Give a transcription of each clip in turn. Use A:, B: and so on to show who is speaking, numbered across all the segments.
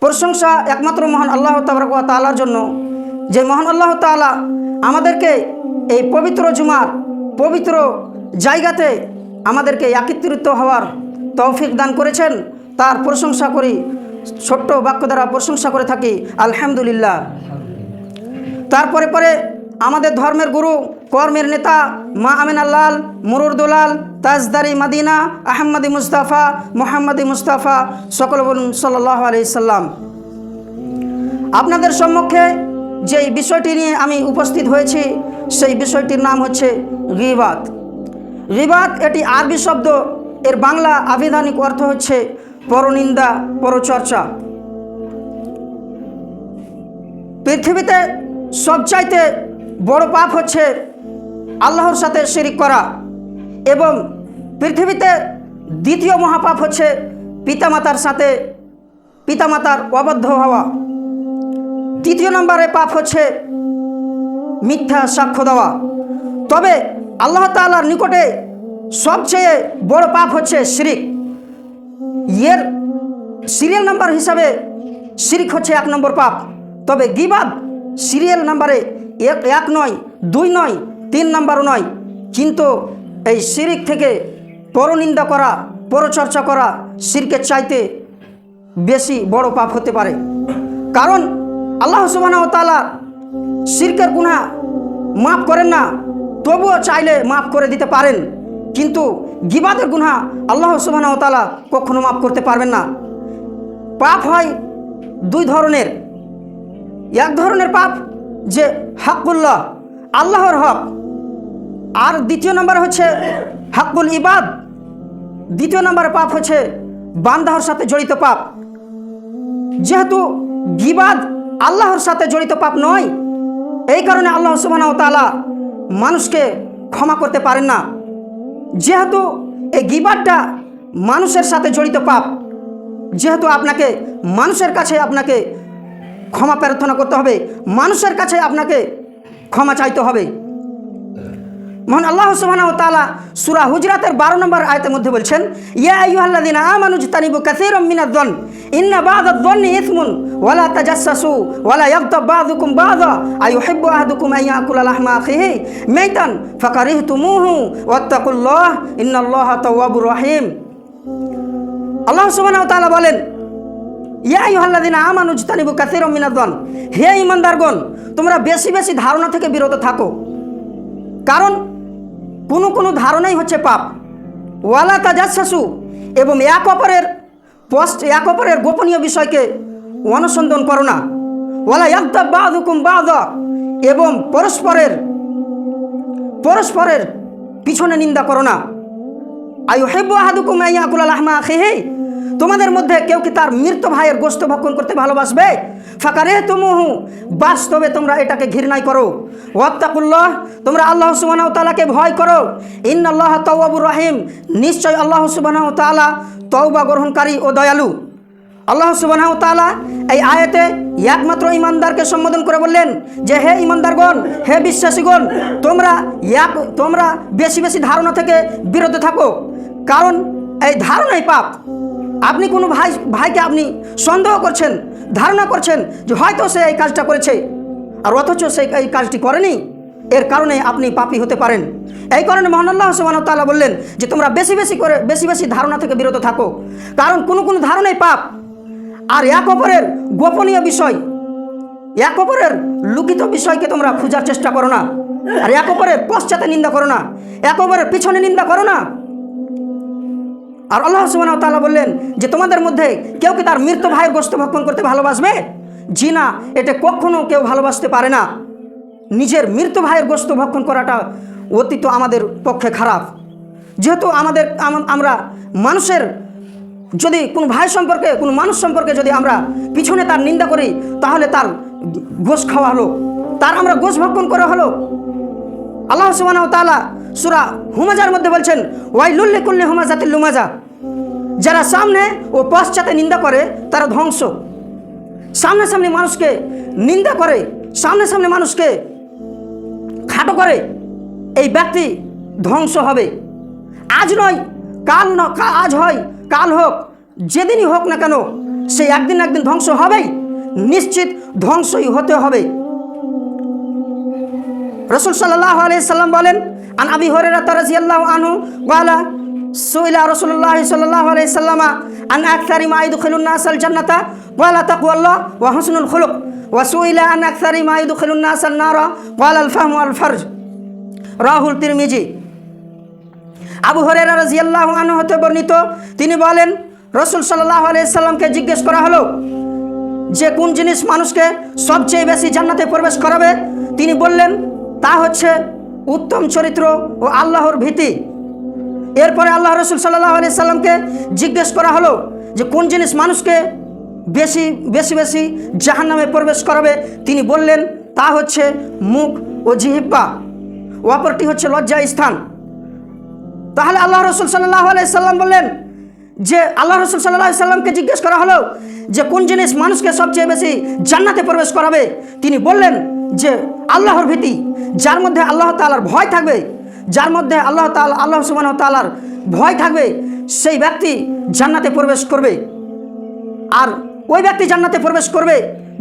A: প্রশংসা একমাত্র মহান আল্লাহ তাবরক তালার জন্য। যে মহান আল্লাহ তালা আমাদেরকে এই পবিত্র জুমার পবিত্র জায়গাতে আমাদেরকে একত্রিত হওয়ার তৌফিক দান করেছেন। তার প্রশংসা করি, ছোট্ট বাক্য দ্বারা প্রশংসা করে থাকি, আলহামদুলিল্লাহ। তারপরে পরে আমাদের ধর্মের গুরু, কর্মের নেতা, মা আমিনা লাল মুরুর তাজদারি মাদিনা আহম্মদি মুস্তাফা, মোহাম্মদি মুস্তাফা, সকল সাল্লাহ আলি সাল্লাম। আপনাদের সম্মুখে যেই বিষয়টি নিয়ে আমি উপস্থিত হয়েছি, সেই বিষয়টির নাম হচ্ছে গিবাত গিবাত এটি আরবি শব্দ, এর বাংলা আবিধানিক অর্থ হচ্ছে পরনিন্দা, পরচর্চা। পৃথিবীতে সবচাইতে বড় পাপ হচ্ছে আল্লাহর সাথে শিরিক করা এবং পৃথিবীতে দ্বিতীয় মহাপাপ হচ্ছে পিতামাতার সাথে পিতামাতার অবদ্ধ হওয়া। তৃতীয় নম্বরে পাপ হচ্ছে মিথ্যা সাক্ষ্য দেওয়া। তবে আল্লাহ তাআলার নিকটে সবচেয়ে বড় পাপ হচ্ছে শিরিক। এর সিরিয়াল নাম্বার হিসাবে শিরিক হচ্ছে এক নম্বর পাপ। তবে গিবাদ সিরিয়াল নাম্বারে এক এক নয়, দুই নয়, তিন নাম্বারও নয়। কিন্তু এই শিরিক থেকে পরনিন্দা করা, পরচর্চা করা শিরকের চাইতে বেশি বড় পাপ হতে পারে। কারণ আল্লাহ সুবাহ তালা শিরকের গুণা মাফ করেন না, তবুও চাইলে মাফ করে দিতে পারেন। কিন্তু গিবাদের গুণা আল্লাহ সুবাহ তালা কখনো মাফ করতে পারবেন না। পাপ হয় দুই ধরনের। এক ধরনের পাপ যে হাক্কুল্লাহ, আল্লাহর হক। আর দ্বিতীয় নম্বর হচ্ছে হাক্কুল ইবাদ। দ্বিতীয় নম্বরের পাপ হচ্ছে বান্দাহর সাথে জড়িত পাপ। যেহেতু গিবাদ আল্লাহর সাথে জড়িত পাপ নয়, এই কারণে আল্লাহ সুবাহ তালা মানুষকে ক্ষমা করতে পারেন না। যেহেতু এই গিবাদটা মানুষের সাথে জড়িত পাপ, যেহেতু আপনাকে মানুষের কাছে আপনাকে ক্ষমা প্রার্থনা করতে হবে। মানুষের কাছে আপনাকে ক্ষমা চাইতে হবে। মহান আল্লাহ সুবহানাহু ওয়া তাআলা সূরা হুজরাতের 12 নম্বর আয়াতের মধ্যে বলছেন, ইয়া আইয়ুহাল্লাযিনা আমানু জতানিবু কাসীরাম মিনাদ-দন ইন্না বা'দাদ-দন্নি ইসমুন, ওয়া লা তাজাসসাসু, ওয়া লা ইয়াগতাব বা'দুকুম বা'দা, আইয়ুহিব্বু আহাদুকুম আন ইয়াকুলা লাহমা আখিহি মাইতান, ফাকারিহতুমুহু, ওয়াত্তাকুল্লাহ, ইন্নাল্লাহা তাওয়াবুর রহিম। আল্লাহ সুবহানাহু ওয়া তাআলা বলেন ইয়া ইহাল্লাদিন আমানু জতানিবু কাসীরাম মিনাদ-দন হে ঈমানদারগণ, তোমরা বেশি বেশি ধারণা থেকে বিরত থাকো। কারণ কোনো কোনো ধারণাই হচ্ছে পাপ। ওয়ালা তাজাসু এবং এক অপরের পোস্ট, এক অপরের গোপনীয় বিষয়কে অনুসন্ধান করো না। ওয়ালা একদা বাদ হুকুম বাদ এবং পরস্পরের পরস্পরের পিছনে নিন্দা করো না। আয়ু হেব্বু আহাদুকুম আইয়াকুল আহমা খেহে তোমাদের মধ্যে কেউ কি তার মৃত ভাইয়ের গোস্ত ভক্ষণ করতে ভালোবাসবে? ফাঁকা রে তুমুহু বাস্তবে তোমরা এটাকে ঘৃণাই করো। ওয়াত্তাকুল্লাহ, তোমরা আল্লাহ সুবাহ তালাকে ভয় করো। ইন আল্লাহ তওয়াবুর রাহিম নিশ্চয় আল্লাহ সুবাহ তালা তওবা গ্রহণকারী ও দয়ালু। আল্লাহ সুবাহ তালা এই আয়াতে একমাত্র ইমানদারকে সম্বোধন করে বললেন যে, হে ইমানদারগণ, হে বিশ্বাসীগণ, তোমরা এক, তোমরা বেশি বেশি ধারণা থেকে বিরত থাকো। কারণ এই ধারণাই পাপ। আপনি কোনো ভাই ভাইকে আপনি সন্দেহ করছেন, ধারণা করছেন যে হয়তো সে এই কাজটা করেছে, আর অথচ সে এই কাজটি করেনি, এর কারণে আপনি পাপী হতে পারেন। এই কারণে মহান আল্লাহ সুবাহ বললেন যে তোমরা বেশি বেশি করে বেশি বেশি ধারণা থেকে বিরত থাকো। কারণ কোনো কোনো ধারণাই পাপ। আর এক অপরের গোপনীয় বিষয় এক অপরের লুকিত বিষয়কে তোমরা খোঁজার চেষ্টা করো না। আর এক অপরের পশ্চাতে নিন্দা করো না। এক অপরের পিছনে নিন্দা করো না। আর আল্লাহ সুবাহ তাআলা বললেন যে তোমাদের মধ্যে কেউ কি তার মৃত ভাইয়ের গোস্ত ভক্ষণ করতে ভালোবাসবে? জি না এটা কখনো কেউ ভালোবাসতে পারে না। নিজের মৃত ভাইয়ের গোস্ত ভক্ষণ করাটা অতীত আমাদের পক্ষে খারাপ। যেহেতু আমাদের আমরা মানুষের, যদি কোনো ভাই সম্পর্কে, কোনো মানুষ সম্পর্কে যদি আমরা পিছনে তার নিন্দা করি, তাহলে তার গোশ খাওয়া হলো। তার আমরা গোশ ভক্ষণ করা হলো। আল্লাহ সুবাহ তাআলা সুরা হুমাজার মধ্যে বলছেন ওয়াই লুল্লি কুল্লি হুমাজাতিল লুমাজা। যারা সামনে ও পশ্চাতে নিন্দা করে, তারা ধ্বংস। সামনে সামনে মানুষকে নিন্দা করে, সামনে সামনে মানুষকে খাটো করে, এই ব্যক্তি ধ্বংস হবে। আজ নয়, কাল ন আজ হয়, কাল হোক, যেদিনই হোক না কেন সে একদিন একদিন ধ্বংস হবেই। নিশ্চিত ধ্বংসই হতে হবে। রসুল সাল্লাহ সাল্লাম বলেন, আন আবি হরেরা তারাজিয়াল্লাহ আনহু ওয়ালা সুইলা রসুল্লাহ সাল্লাহ সাল্লামা, আন আকসারি মা ইদুখিলুন নাস আল জান্নাতা ওয়ালা তাকওয়াল্লাহ ওয়া হুসনুল খুলুক, ওয়া সুইলা আন আকসারি মা ইদুখিলুন নাস আল নারা ওয়ালা আল ফাহমু আল ফরজ। রাহুল তিরমিজি। আবু হরেরা রাজিয়াল্লাহ আনহু হতে বর্ণিত, তিনি বলেন, রসুল সাল্লাহ সাল্লামকে জিজ্ঞেস করা হলো, যে কোন জিনিস মানুষকে সবচেয়ে বেশি জান্নাতে প্রবেশ করাবে? তিনি বললেন তা হচ্ছে উত্তম চরিত্র ও আল্লাহর ভীতি। এরপরে আল্লাহ রসুল সাল্লাহ আলি সাল্লামকে জিজ্ঞেস করা হলো যে, কোন জিনিস মানুষকে বেশি বেশি বেশি জাহান নামে প্রবেশ করাবে? তিনি বললেন, তা হচ্ছে মুখ ও জিহিব্বা। অপরটি হচ্ছে লজ্জা স্থান। তাহলে আল্লাহ রসুল সাল্লাহ আলি সাল্লাম বললেন যে, আল্লাহ রসুল সাল্লাহ সাল্লামকে জিজ্ঞেস করা হলো যে, কোন জিনিস মানুষকে সবচেয়ে বেশি জান্নাতে প্রবেশ করাবে? তিনি বললেন যে আল্লাহর ভীতি, যার মধ্যে আল্লাহ তালার ভয় থাকবে, যার মধ্যে আল্লাহ তাল আল্লাহ সুবাহ তালার ভয় থাকবে, সেই ব্যক্তি জান্নাতে প্রবেশ করবে। আর ওই ব্যক্তি জান্নাতে প্রবেশ করবে,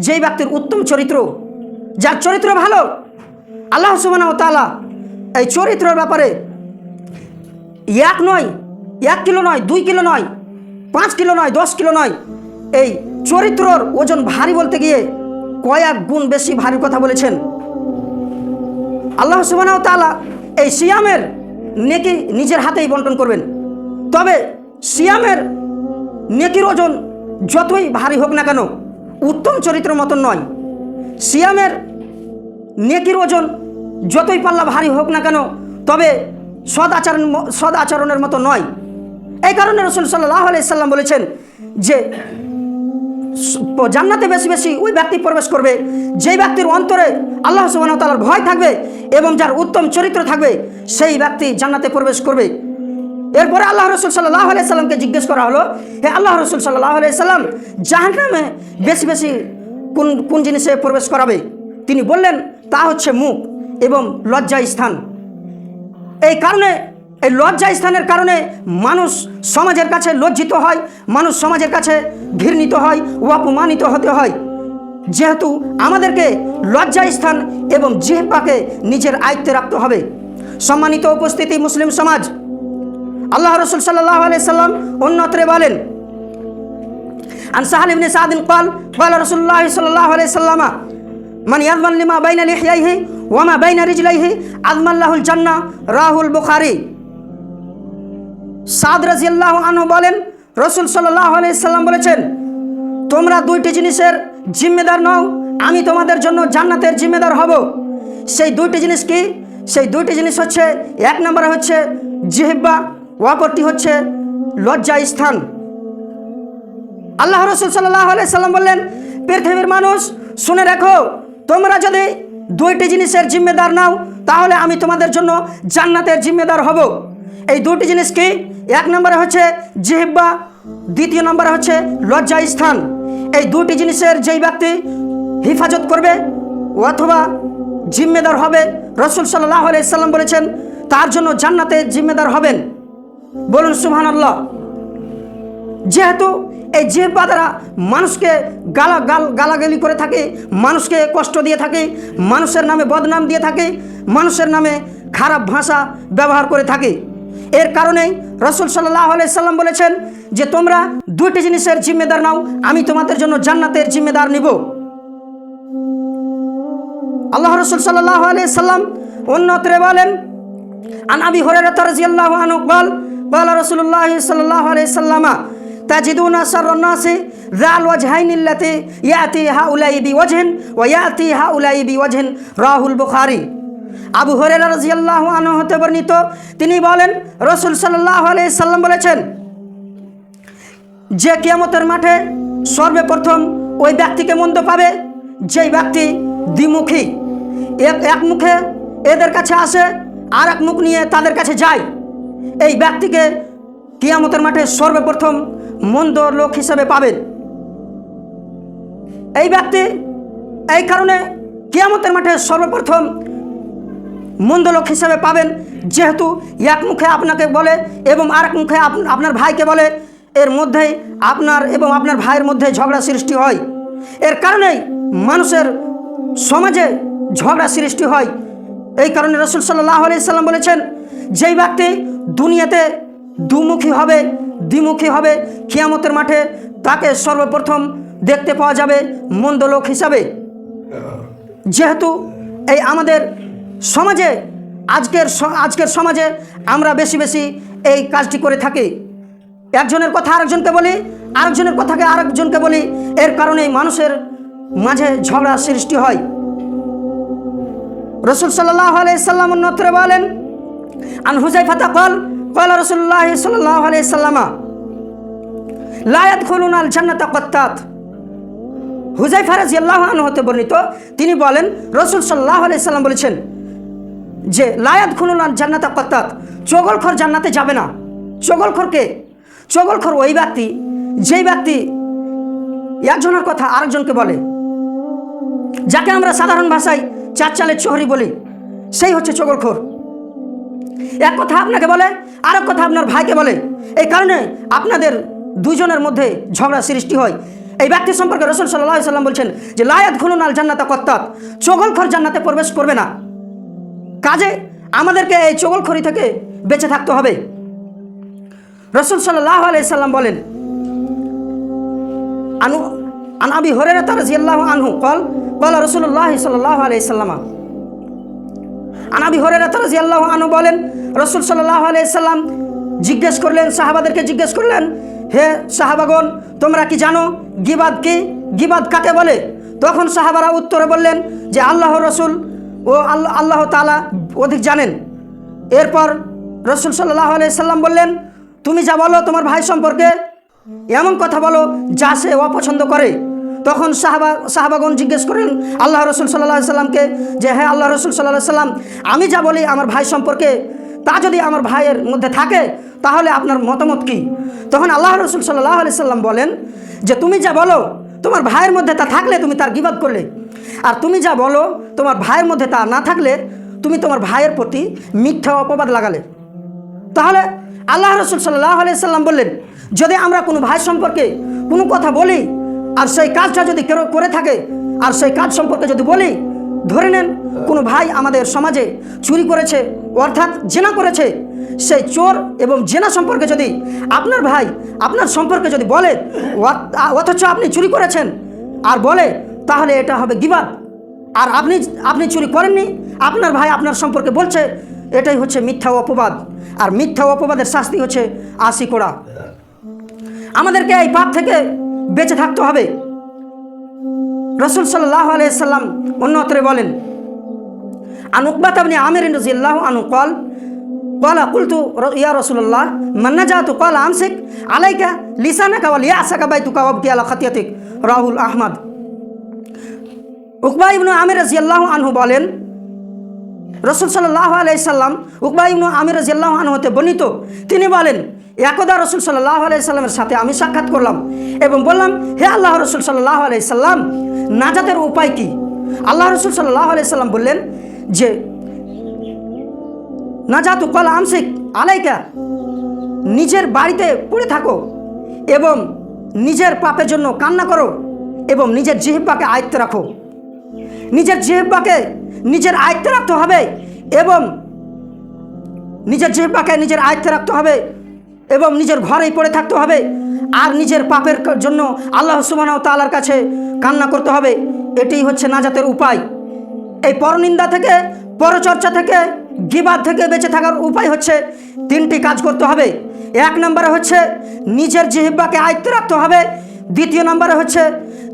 A: যেই ব্যক্তির উত্তম চরিত্র, যার চরিত্র ভালো, আল্লাহ সুবাহ তালা এই চরিত্রের ব্যাপারে এক নয়, এক কিলো নয়, দুই কিলো নয়, পাঁচ কিলো নয়, দশ কিলো নয়, এই চরিত্রর ওজন ভারী বলতে গিয়ে কয়েক গুণ বেশি ভারী কথা বলেছেন? আল্লাহ সুবাহ এই সিয়ামের নেকি নিজের হাতেই বন্টন করবেন। তবে সিয়ামের নেকির ওজন যতই ভারী হোক না কেন, উত্তম চরিত্র মতন নয়। সিয়ামের নেকির ওজন যতই পাল্লা ভারী হোক না কেন, তবে সদ আচরণ সদ আচরণের মতো নয়। এই কারণে রসুল সাল্লাহ সাল্লাম বলেছেন যে জান্নাতে বেশি বেশি ওই ব্যক্তি প্রবেশ করবে। যেই ব্যক্তির অন্তরে আল্লাহ সুবাহ তালার ভয় থাকবে এবং যার উত্তম চরিত্র থাকবে, সেই ব্যক্তি জান্নাতে প্রবেশ করবে। এরপরে আল্লাহ রসুল সাল্লাহ সাল্লামকে জিজ্ঞেস করা হলো, হে আল্লাহ রসুল সাল্লাহ সাল্লাম, জাহান্নামে বেশি বেশি কোন কোন জিনিসে প্রবেশ করাবে? তিনি বললেন, তা হচ্ছে মুখ এবং লজ্জা স্থান। এই কারণে এই লজ্জা স্থানের কারণে মানুষ সমাজের কাছে লজ্জিত হয় মানুষ সমাজের কাছে ঘৃণিত হয় ও অপমানিত হতে হয় যেহেতু আমাদেরকে লজ্জা স্থান এবং জিহ্বাকে নিজের আয়ত্তে রাখতে হবে সম্মানিত উপস্থিতি মুসলিম সমাজ আল্লাহ রসুল সাল্লাহ সাল্লাম অন্যত্রে বলেন عن سهل بن سعد قال قال رسول الله صلى الله عليه وسلم من يضمن لما بين لحييه وما بين رجليه أضمن له الجنة রাহুল বুখারী সাদ রাজিয়াল্লাহ আনহু বলেন, রসুল সাল্লাহ সাল্লাম বলেছেন, তোমরা দুইটি জিনিসের জিম্মেদার নও, আমি তোমাদের জন্য জান্নাতের জিম্মেদার হব। সেই দুইটি জিনিস কি? সেই দুইটি জিনিস হচ্ছে, এক নম্বরে হচ্ছে জিহিব্বা অপরটি হচ্ছে লজ্জা স্থান। আল্লাহ রসুল সাল্লাহ সাল্লাম বললেন, পৃথিবীর মানুষ, শুনে রাখো, তোমরা যদি দুইটি জিনিসের জিম্মেদার নাও, তাহলে আমি তোমাদের জন্য জান্নাতের জিম্মেদার হব। এই দুটি জিনিস কি? এক নম্বরে হচ্ছে জিহিব্বা দ্বিতীয় নম্বরে হচ্ছে লজ্জা স্থান এই দুটি জিনিসের যেই ব্যক্তি হিফাজত করবে অথবা জিম্মেদার হবে, রসুল সাল্লাহ সাল্লাম বলেছেন, তার জন্য জান্নাতে জিম্মেদার হবেন। বলুন সুবহান আল্লাহ যেহেতু এই জিহ্বা দ্বারা মানুষকে গালা গাল গালাগালি করে থাকে, মানুষকে কষ্ট দিয়ে থাকে, মানুষের নামে বদনাম দিয়ে থাকে, মানুষের নামে খারাপ ভাষা ব্যবহার করে থাকে এর কারণেই রসুল সাল্লাহ সাল্লাম বলেছেন যে তোমরা দুইটি জিনিসের জিম্মেদার নাও আমি তোমাদের জন্য জান্নাতের জিম্মেদার নিব আল্লাহ রসুল সাল্লাহ সাল্লাম অন্যত্রে বলেন عن أبي هريرة رضي الله عنه قال قال رسول الله صلى الله عليه وسلم تجدون شر الناس ذا الوجهين التي يأتي هؤلاء بوجه ويأتي هؤلاء بوجه راه البخاري আবু হরেরা রাজিয়াল্লাহ আনহু হতে বর্ণিত। তিনি বলেন, রসুল সাল্লাহ আলাইহি সাল্লাম বলেছেন, যে কিয়ামতের মাঠে সর্বপ্রথম ওই ব্যক্তিকে মন্দ পাবে, যেই ব্যক্তি দ্বিমুখী। এক এক মুখে এদের কাছে আসে আর এক মুখ নিয়ে তাদের কাছে যায়। এই ব্যক্তিকে কিয়ামতের মাঠে সর্বপ্রথম মন্দ লোক হিসেবে পাবেন। এই ব্যক্তি এই কারণে কিয়ামতের মাঠে সর্বপ্রথম মন্দ লোক হিসেবে পাবেন। যেহেতু এক মুখে আপনাকে বলে এবং আর এক মুখে আপ- আপনার ভাইকে বলে, এর মধ্যেই আপনার এবং আপনার ভাইয়ের মধ্যে ঝগড়া সৃষ্টি হয়। এর কারণেই মানুষের সমাজে ঝগড়া সৃষ্টি হয়। এই কারণে রসুল সাল্লাহ সাল্লাম বলেছেন, যেই ব্যক্তি দুনিয়াতে দুমুখী হবে, দ্বিমুখী হবে খিয়ামতের মাঠে তাকে সর্বপ্রথম দেখতে পাওয়া যাবে মন্দ লোক হিসাবে। যেহেতু এই আমাদের সমাজে, আজকের আজকের সমাজে আমরা বেশি বেশি এই কাজটি করে থাকি। একজনের কথা আরেকজনকে বলি, আরেকজনের কথাকে আরেকজনকে বলি, এর কারণেই মানুষের মাঝে ঝগড়া সৃষ্টি হয়। রসুল সাল্লাহ আলাইসাল্লাম নত্রে বলেন, আন হুজাইফাতা কল কল রসুল্লাহ সাল্লাহ আলাইসাল্লামা লায়াত খুলুন আল জান্নাতা কত্তাত হুজাই ফারাজ আল্লাহ আন হতে বর্ণিত, তিনি বলেন, রসুল সাল্লাহ আলাইসাল্লাম বলেছেন যে লায়াত আল জান্নাতা কত্তাত চগলখর জান্নাতে যাবে না। চগলখরকে, চগলখর ওই ব্যক্তি, যেই ব্যক্তি একজনের কথা আরেকজনকে বলে। যাকে আমরা সাধারণ ভাষায় চার চালের চহরি বলি, সেই হচ্ছে চগলখোর। এক কথা আপনাকে বলে আর এক কথা আপনার ভাইকে বলে। এই কারণে আপনাদের দুজনের মধ্যে ঝগড়া সৃষ্টি হয়। এই ব্যক্তি সম্পর্কে রসুল সাল্লাহ সাল্লাম বলছেন যে, লায়াত খুলুন আল জান্নাতা কত্তাত চগলখর জান্নাতে প্রবেশ করবে না। কাজে আমাদেরকে এই চগলখড়ি থেকে বেঁচে থাকতে হবে। রসুল সাল্লাহ আলাইসাল্লাম বলেন, আনু, আন আবি হরেরা তার জিয়াল্লাহ আনহু কল কল রসুল্লাহ সাল্লাহ আলাইসাল্লামা আনাবি হরেরা তারা জিয়াল্লাহ আনু বলেন, রসুল সাল্লাহ আলাইসাল্লাম জিজ্ঞেস করলেন, সাহাবাদেরকে জিজ্ঞেস করলেন, হে সাহাবাগন তোমরা কি জানো গিবাদ কি? গিবাদ কাকে বলে? তখন সাহাবারা উত্তরে বললেন যে আল্লাহ রসুল ও আল্লাহ আল্লাহ তালা অধিক জানেন। এরপর রসুল সাল্লাহ আলাইসাল্লাম বললেন, তুমি যা বলো তোমার ভাই সম্পর্কে এমন কথা বলো যা সে অপছন্দ করে। তখন সাহাবা সাহাবাগন জিজ্ঞেস করেন, আল্লাহ রসুল সাল্লাহ সাল্লামকে যে হ্যাঁ আল্লাহ রসুল সাল্লাহ সাল্লাম। আমি যা বলি আমার ভাই সম্পর্কে, তা যদি আমার ভাইয়ের মধ্যে থাকে, তাহলে আপনার মতামত কি? তখন আল্লাহ রসুল সাল্লাহ সাল্লাম বলেন যে, তুমি যা বলো তোমার ভাইয়ের মধ্যে তা থাকলে তুমি তার গিবাদ করলে। আর তুমি যা বলো, তোমার ভাইয়ের মধ্যে তা না থাকলে তুমি তোমার ভাইয়ের প্রতি মিথ্যা অপবাদ লাগালে। তাহলে আল্লাহ রসুল সাল্লাহ সাল্লাম বললেন, যদি আমরা কোনো ভাই সম্পর্কে কোনো কথা বলি, আর সেই কাজটা যদি কেউ করে থাকে, আর সেই কাজ সম্পর্কে যদি বলি ধরে নেন, কোনো ভাই আমাদের সমাজে চুরি করেছে, অর্থাৎ জেনা করেছে, সেই চোর এবং জেনা সম্পর্কে যদি আপনার ভাই আপনার সম্পর্কে যদি বলে অথচ আপনি চুরি করেছেন, আর বলে, তাহলে এটা হবে গিবাদ। আর আপনি আপনি চুরি করেননি, আপনার ভাই আপনার সম্পর্কে বলছে, এটাই হচ্ছে মিথ্যা অপবাদ। আর মিথ্যা অপবাদের শাস্তি হচ্ছে আশি কোড়া। আমাদেরকে এই পাপ থেকে বেঁচে থাকতে হবে। রসুল সাল্লাহ আলাইসাল্লাম অন্যত্রে বলেন আনুকবাত আপনি আমির রাজিয়াল্লাহ আনু কল কলা কুলতু ইয়া রসুল্লাহ মান্না জাতু কল আমসিক, আলাইকা লিসানা কাওয়াল ইয়া আসাকা বাই তু কাওয়াব আলা খাতিয়াতিক রাহুল আহমদ। উকবা ইবনু আমির রাজিয়াল্লাহ আনহু বলেন, রসুল সাল্লাহ আলাইসাল্লাম উকবা ইবনু আমির রাজিয়াল্লাহ আনহু হতে বর্ণিত, তিনি বলেন একদা রসুল সাল্লাহ আলাইসাল্লামের সাথে আমি সাক্ষাৎ করলাম এবং বললাম, হে আল্লাহ রসুল সাল্লাহ আলাইসাল্লাম নাজাতের উপায় কি? আল্লাহ রসুল সাল্লাহ আলাইসাল্লাম বললেন যে, নাজাতু কল আমসিক আলাইকা, নিজের বাড়িতে পড়ে থাকো এবং নিজের পাপের জন্য কান্না করো এবং নিজের জিহিব্বাকে আয়ত্তে রাখো। নিজের জিহিব্বাকে নিজের আয়ত্তে রাখতে হবে এবং নিজের জিহিব্বাকে নিজের আয়ত্তে রাখতে হবে এবং নিজের ঘরেই পড়ে থাকতে হবে। আর নিজের পাপের জন্য আল্লাহ সুবাহ তালার কাছে কান্না করতে হবে। এটাই হচ্ছে নাজাতের উপায়। এই পরনিন্দা থেকে, পরচর্চা থেকে, গিবাদ থেকে বেঁচে থাকার উপায় হচ্ছে তিনটি কাজ করতে হবে। এক নম্বরে হচ্ছে নিজের জিহিব্বাকে আয়ত্ত রাখতে হবে। দ্বিতীয় নম্বরে হচ্ছে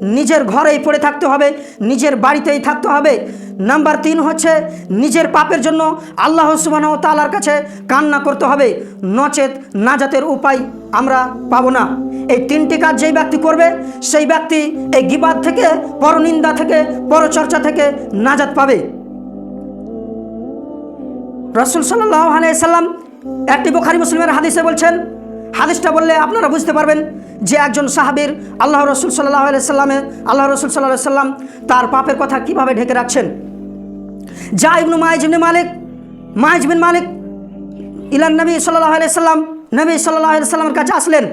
A: নিজের ঘরেই পড়ে থাকতে হবে, নিজের বাড়িতেই থাকতে হবে। নাম্বার তিন হচ্ছে নিজের পাপের জন্য আল্লাহ সুবাহ তালার কাছে কান্না করতে হবে। নচেত নাজাতের উপায় আমরা পাবো না। এই তিনটি কাজ যেই ব্যক্তি করবে, সেই ব্যক্তি এই গিবাদ থেকে, পরনিন্দা থেকে, পরচর্চা থেকে নাজাত পাবে। রসুল সাল্লাহ আলাইসাল্লাম একটি বোখারি মুসলিমের হাদিসে বলছেন হাদিসটা বললে আপনারা বুঝতে পারবেন যে একজন সাহাবীর আল্লাহ রসুল সাল্লাহ আলাইসাল্লামে আল্লাহ রসুল সাল্লাহ সাল্লাম তার পাপের কথা কীভাবে ঢেকে রাখছেন? যা ইবনু ইবনে মালিক বিন মালিক ইলান নবী সাল্লাহ আলাইসাল্লাম নবী সাল্লাহ সাল্লামের কাছে আসলেন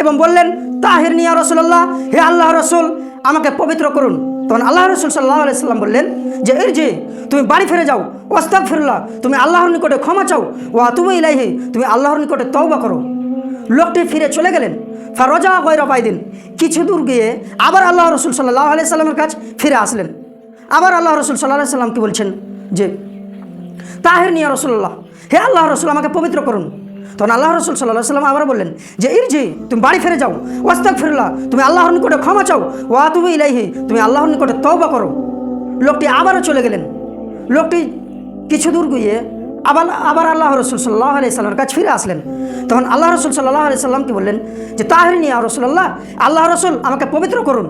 A: এবং বললেন, তাহির নিয়া রসুল্লাহ হে আল্লাহ রসুল, আমাকে পবিত্র করুন। তখন আল্লাহ রসুল সাল্লাহ সাল্লাম বললেন, যে এর যে তুমি বাড়ি ফিরে যাও ওস্তাক ফিরলা তুমি আল্লাহর নিকটে ক্ষমা চাও ও তুমি ইলাহি তুমি আল্লাহর নিকটে তওবা করো। লোকটি ফিরে চলে গেলেন। ফারোজা গৈর দিন কিছু দূর গিয়ে আবার আল্লাহ রসুল সাল্লাহ আলি সাল্লামের কাছে ফিরে আসলেন। আবার আল্লাহ রসুল সাল্লাহ সাল্লাম কি বলছেন যে, তাহের নিয়া রসুল্লাহ হে আল্লাহ রসুল আমাকে পবিত্র করুন। তখন আল্লাহ রসুল সাল্লাহ সাল্লাম আবার বললেন, যে ইর জি তুমি বাড়ি ফিরে যাও। ওয়াস্তাক ফিরলা তুমি আল্লাহর নিকটে ক্ষমা চাও। ওয়া তুমি ইলাইহি, তুমি আল্লাহর নিকটে তওবা করো। লোকটি আবারও চলে গেলেন। লোকটি কিছু দূর গিয়ে আবার আবার আল্লাহ রসুল সাল্লাহ আলি সাল্লামের কাছে ফিরে আসলেন। তখন আল্লাহ রসুল সাল্লাহ আলি সাল্লামকে বললেন যে, তাহের নিয়া রসুল্লাহ আল্লাহ আল্লাহ রসুল আমাকে পবিত্র করুন।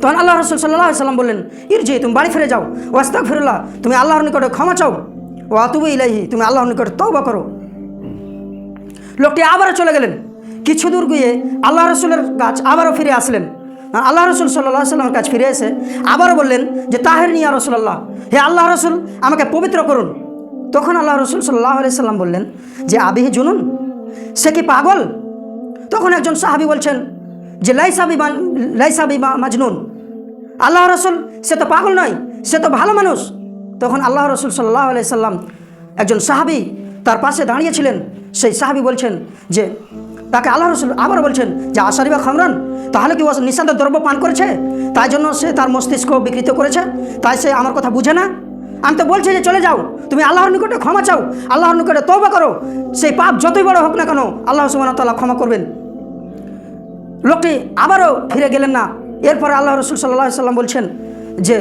A: তখন আল্লাহ রসুল সাল্লাহ সাল্লাম বললেন ইর যে তুমি বাড়ি ফিরে যাও। ওয়াস্তাক ফিরুল্লাহ তুমি আল্লাহর নিকটে ক্ষমা চাও। ও আতুবু ইলাহি তুমি আল্লাহর নিকটে তওবা করো। লোকটি আবারও চলে গেলেন। কিছু দূর গিয়ে আল্লাহ রসুলের কাছ আবারও ফিরে আসলেন। আল্লাহ রসুল সাল্লাহ সাল্লামের কাছে ফিরে এসে আবারও বললেন যে, তাহের নিয়া রসুল্লাহ হে আল্লাহ রসুল, আমাকে পবিত্র করুন। তখন আল্লাহ রসুল সাল্লাহ সাল্লাম বললেন যে আবিহি জুনুন, সে কি পাগল? তখন একজন সাহাবি বলছেন যে লাইসাবি লাইসাবি মাজনুন। আল্লাহ রসুল, সে তো পাগল নয়, সে তো ভালো মানুষ। তখন আল্লাহ রসুল সাল্লাহ সাল্লাম একজন সাহাবি তার পাশে দাঁড়িয়েছিলেন। সেই সাহাবি বলছেন যে, তাকে আল্লাহ রসুল আবার বলছেন যে, আশারি বা খামরান, তাহলে কি ও নিঃশান্ত দ্রব্য পান করেছে? তাই জন্য সে তার মস্তিষ্ক বিকৃত করেছে, তাই সে আমার কথা বুঝে না? আমি তো বলছি যে চলে যাও। তুমি আল্লাহর নিকটে ক্ষমা চাও, আল্লাহর নিকটে তৌবা করো। সেই পাপ যতই বড় হোক না কেন, আল্লাহ সুবাহ তাল্লাহ ক্ষমা করবেন। লোকটি আবারও ফিরে গেলেন না। এরপরে আল্লাহ রসুল সাল্লাহ সাল্লাম বলছেন যে,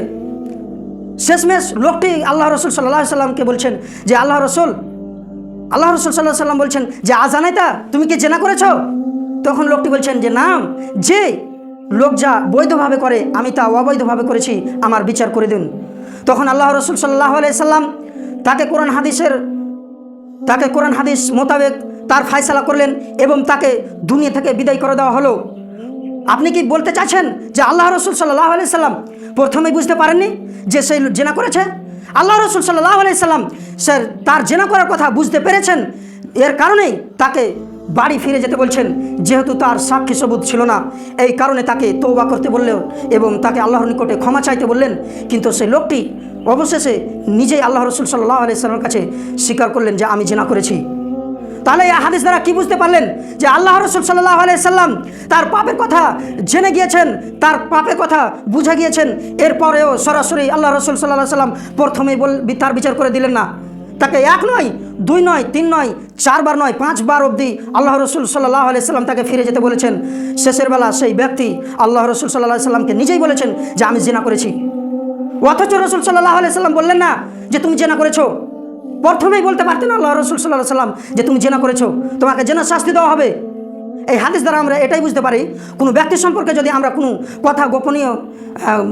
A: শেষমেশ লোকটি আল্লাহ রসুল সাল্লাহ সাল্লামকে বলছেন যে, আল্লাহ রসুল আল্লাহ রসুল সাল্লাহ সাল্লাম বলছেন যে, আজানাইতা, তুমি কি জেনা করেছ? তখন লোকটি বলছেন যে, নাম, যে লোক যা বৈধভাবে করে, আমি তা অবৈধভাবে করেছি, আমার বিচার করে দিন। তখন আল্লাহ রসুল সাল্লাহ সাল্লাম তাকে কোরআন হাদিসের, তাকে কোরআন হাদিস মোতাবেক তার ফায়সালা করলেন এবং তাকে দুনিয়া থেকে বিদায় করে দেওয়া হলো। আপনি কি বলতে চাচ্ছেন যে আল্লাহ রসুল সাল্লাহ সাল্লাম প্রথমেই বুঝতে পারেননি যে সেই জেনা করেছে? আল্লাহ রসুল সাল্লাহ সাল্লাম স্যার তার জেনা করার কথা বুঝতে পেরেছেন। এর কারণেই তাকে বাড়ি ফিরে যেতে বলছেন, যেহেতু তার সাক্ষী সবুত ছিল না। এই কারণে তাকে তৌবা করতে বললেন এবং তাকে আল্লাহর নিকটে ক্ষমা চাইতে বললেন, কিন্তু সেই লোকটি অবশেষে নিজেই আল্লাহ রসুল সাল্লাহ আলি সাল্লামের কাছে স্বীকার করলেন যে আমি জেনা করেছি। তাহলে এই হাদিস দ্বারা কি বুঝতে পারলেন যে আল্লাহ রসুল সাল্লাহ সাল্লাম তার পাপের কথা জেনে গিয়েছেন, তার পাপের কথা বুঝে গিয়েছেন, এরপরেও সরাসরি আল্লাহ রসুল সাল্লাহ সাল্লাম প্রথমেই বল তার বিচার করে দিলেন না। তাকে এক নয়, দুই নয়, তিন নয়, চারবার নয়, পাঁচবার অবধি আল্লাহ রসুল সাল্লাহ সাল্লাম তাকে ফিরে যেতে বলেছেন। শেষের বেলা সেই ব্যক্তি আল্লাহ রসুল সাল্লাহ সাল্লামকে নিজেই বলেছেন যে আমি জেনা করেছি। অথচ রসুল সাল্লাহ সাল্লাম বললেন না যে তুমি জেনা করেছ। প্রথমেই বলতে পারতেন আল্লাহ রসুল সাল্লাহ সাল্লাম যে তুমি জেনা করেছ, তোমাকে জেনা শাস্তি দেওয়া হবে। এই হাদিস দ্বারা আমরা এটাই বুঝতে পারি, কোনো ব্যক্তি সম্পর্কে যদি আমরা কোনো কথা গোপনীয়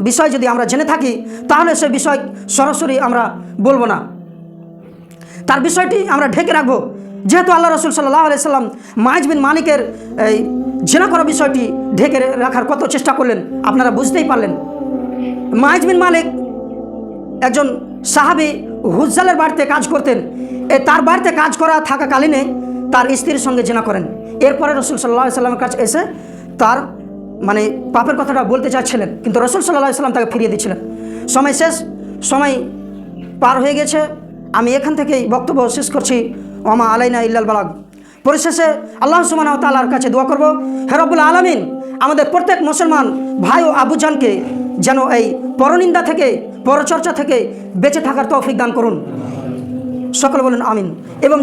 A: বিষয় যদি আমরা জেনে থাকি, তাহলে সে বিষয় সরাসরি আমরা বলব না। তার বিষয়টি আমরা ঢেকে রাখব। যেহেতু আল্লাহ রসুল সাল্লাহ আলি সাল্লাম মাইজ বিন মালিকের, এই, জেনা করা বিষয়টি ঢেকে রাখার কত চেষ্টা করলেন, আপনারা বুঝতেই পারলেন। মাইজ বিন মালিক একজন সাহাবি হুজ্জালের বাড়িতে কাজ করতেন। এ তার বাড়িতে কাজ করা থাকাকালীনে তার স্ত্রীর সঙ্গে জেনা করেন। এরপরে রসুল সাল্লাহ সাল্লামের কাছে এসে তার মানে পাপের কথাটা বলতে চাচ্ছিলেন। কিন্তু রসুল সাল্লাহ সাল্লাম তাকে ফিরিয়ে দিচ্ছিলেন। সময় শেষ, সময় পার হয়ে গেছে। আমি এখান থেকেই বক্তব্য শেষ করছি। ওমা আলাইনা ইল্লাল বালাগ। পরিশেষে আল্লাহ সুমান তালার কাছে দোয়া করব হেরবুল আলমিন, আমাদের প্রত্যেক মুসলমান ভাই ও আবুজানকে যেন এই পরনিন্দা থেকে, পরচর্চা থেকে বেঁচে থাকার তৌফিক দান করুন। সকল বলুন আমিন। এবং